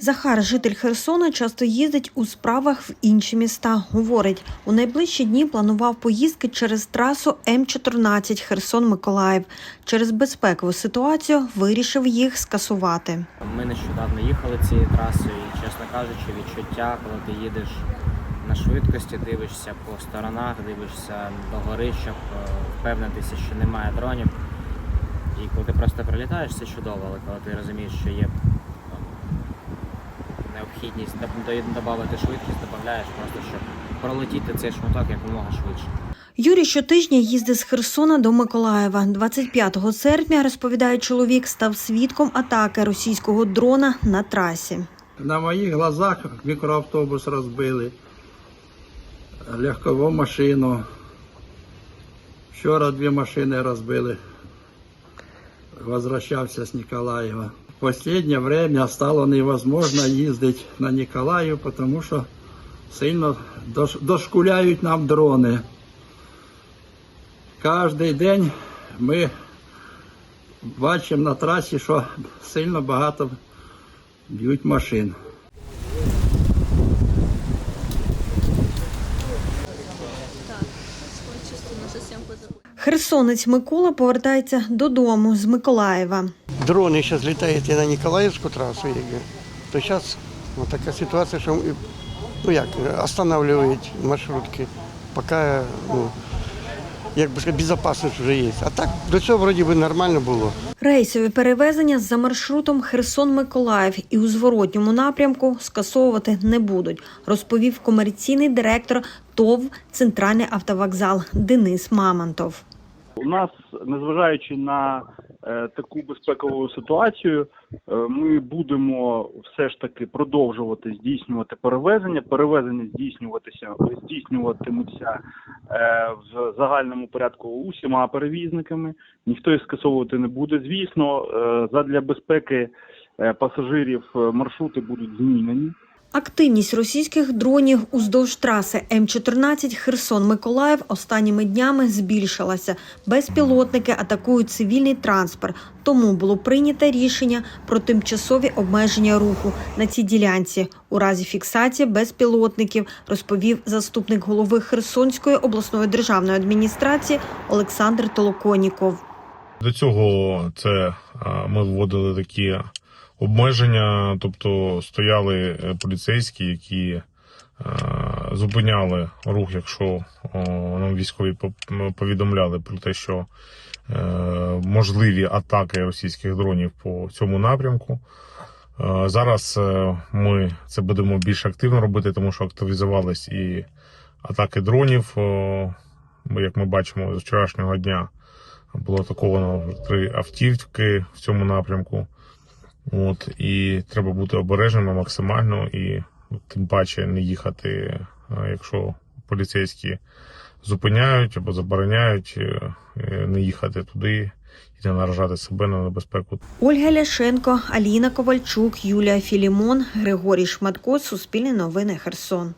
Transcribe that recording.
Захар, житель Херсона, часто їздить у справах в інші міста. Говорить, у найближчі дні планував поїздки через трасу М14 Херсон-Миколаїв. Через безпекову ситуацію вирішив їх скасувати. Ми нещодавно їхали цією трасою, і, чесно кажучи, відчуття, коли ти їдеш на швидкості, дивишся по сторонах, дивишся догори, щоб е, впевнитися, що немає дронів. І коли ти просто прилітаєш, це чудово, але коли ти розумієш, що є там, необхідність додати швидкість, додаєш просто, щоб пролетіти цей шматок якомога швидше. Юрій щотижня їздить з Херсона до Миколаєва. 25 серпня, розповідає чоловік, став свідком атаки російського дрона на трасі. На моїх глазах мікроавтобус розбили, легкову машину. Вчора дві машини розбили. Возвращався з Николаева. В последнее время стало невозможно їздити на Николаїв, тому що сильно дош- дошкуляють нам дрони. Кожен день ми бачимо на трасі, що сильно багато б'ють машин. Херсонець Микола повертається додому з Миколаєва. дроны сейчас летают и на Николаевскую трассу, їде, то вот така ситуація, що ну як, останавливають маршрутки, поки ну, як би сказати, безпечність вже є. А так до цього вроді би нормально було. Рейсові перевезення за маршрутом Херсон-Миколаїв і у зворотньому напрямку скасовувати не будуть, розповів комерційний директор ТОВ Центральний автовокзал Денис Мамонтов. У нас, незважаючи на е, таку безпекову ситуацію, е, ми будемо все ж таки продовжувати здійснювати перевезення. Перевезення здійснюватися здійснюватимуться е, в загальному порядку усіма перевізниками. Ніхто їх скасовувати не буде. Звісно, задля безпеки пасажирів маршрути будуть змінені. Активність російських дронів уздовж траси М14 Херсон-Миколаїв останніми днями збільшилася. Безпілотники атакують цивільний транспорт. Тому було прийнято рішення про тимчасові обмеження руху на цій ділянці у разі фіксації безпілотників, розповів заступник голови Херсонської обласної державної адміністрації Олександр Толоконіков. До цього це ми вводили такі обмеження, тобто стояли е, поліцейські, які е, зупиняли рух, якщо нам військові повідомляли про те, що е, можливі атаки російських дронів по цьому напрямку. Зараз ми це будемо більш активно робити, тому що активізувались і атаки дронів. Як ми бачимо з вчорашнього дня, було атаковано три автівки в цьому напрямку. От, і треба бути обережними максимально і тим паче не їхати, якщо поліцейські зупиняють або забороняють, е, е, не їхати туди і не наражати себе на небезпеку. Ольга Ляшенко, Аліна Ковальчук, Юлія Філімон, Григорій Шматко, Суспільне новини Херсон.